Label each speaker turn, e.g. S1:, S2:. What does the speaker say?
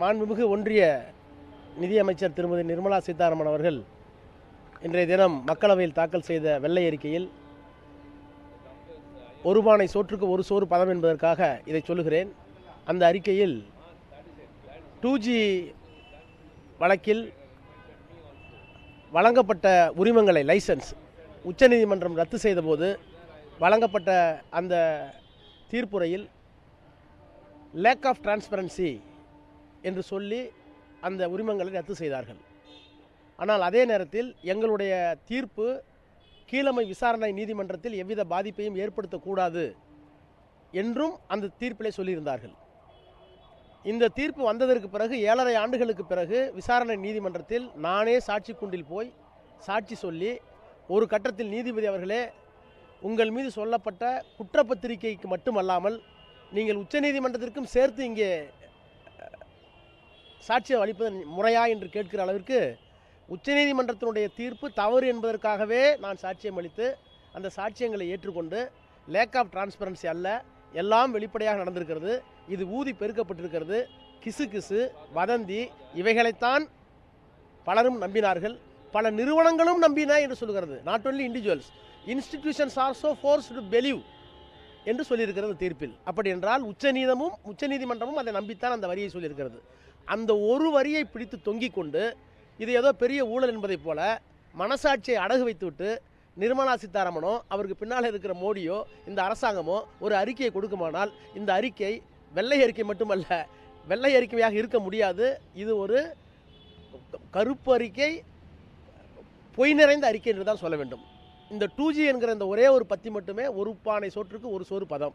S1: மாண்புமிகு ஒன்றிய நிதியமைச்சர் திருமதி நிர்மலா சீதாராமன் அவர்கள் இன்றைய தினம் மக்களவையில் தாக்கல் செய்த வெள்ளை அறிக்கையில் ஒரு பானை சோற்றுக்கு ஒரு சோறு பதம் என்பதற்காக இதை சொல்லுகிறேன். அந்த அறிக்கையில் டூ ஜி வழக்கில் வழங்கப்பட்ட உரிமங்களை லைசன்ஸ் உச்சநீதிமன்றம் ரத்து செய்தபோது வழங்கப்பட்ட அந்த தீர்ப்புரையில் லேக் ஆஃப் டிரான்ஸ்பரன்சி என்று சொல்லி அந்த உரிமங்களை ரத்து செய்தார்கள். ஆனால் அதே நேரத்தில் எங்களுடைய தீர்ப்பு கீழமை விசாரணை நீதிமன்றத்தில் எவ்வித பாதிப்பையும் ஏற்படுத்தக்கூடாது என்றும் அந்த தீர்ப்பிலே சொல்லியிருந்தார்கள். இந்த தீர்ப்பு வந்ததற்கு பிறகு ஏழரை ஆண்டுகளுக்கு பிறகு விசாரணை நீதிமன்றத்தில் நானே சாட்சி குண்டில் போய் சாட்சி சொல்லி ஒரு கட்டத்தில் நீதிபதி அவர்களே உங்கள் மீது சொல்லப்பட்ட குற்றப்பத்திரிகைக்கு மட்டுமல்லாமல் நீங்கள் உச்சநீதிமன்றத்திற்கும் சேர்த்து இங்கே சாட்சியம் அளிப்பது முறையா என்று கேட்கிற அளவிற்கு உச்சநீதிமன்றத்தினுடைய தீர்ப்பு தவறு என்பதற்காகவே நான் சாட்சியம் அளித்து அந்த சாட்சியங்களை ஏற்றுக்கொண்டு லேக் ஆஃப் டிரான்ஸ்பரன்சி அல்ல எல்லாம் வெளிப்படையாக நடந்திருக்கிறது. இது ஊதி பெருக்கப்பட்டிருக்கிறது. கிசு கிசு வதந்தி இவைகளைத்தான் பலரும் நம்பினார்கள். பல நிறுவனங்களும் நம்பின என்று சொல்கிறது not only individuals institutions also force to believe என்று சொல்லியிருக்கிறது தீர்ப்பில். அப்படி என்றால் உச்சநீதமும் உச்சநீதிமன்றமும் அதை நம்பித்தான் அந்த வரியை சொல்லியிருக்கிறது. அந்த ஒரு வரியை பிடித்து தொங்கிக் கொண்டு இது ஏதோ பெரிய ஊழல் என்பதைப் போல மனசாட்சியை அடகு வைத்துவிட்டு நிர்மலா சீதாராமனோ அவருக்கு பின்னால் இருக்கிற மோடியோ இந்த அரசாங்கமோ ஒரு அறிக்கையை கொடுக்குமானால் இந்த அறிக்கை வெள்ளை அறிக்கை மட்டுமல்ல வெள்ளை அறிக்கையாக இருக்க முடியாது. இது ஒரு கருப்பு அறிக்கை பொய் நிறைந்த அறிக்கை என்று தான் சொல்ல வேண்டும். இந்த டூ ஜி என்கிற இந்த ஒரே ஒரு பத்தி மட்டுமே ஒரு பானை சோற்றுக்கு ஒரு சோறு பதம்.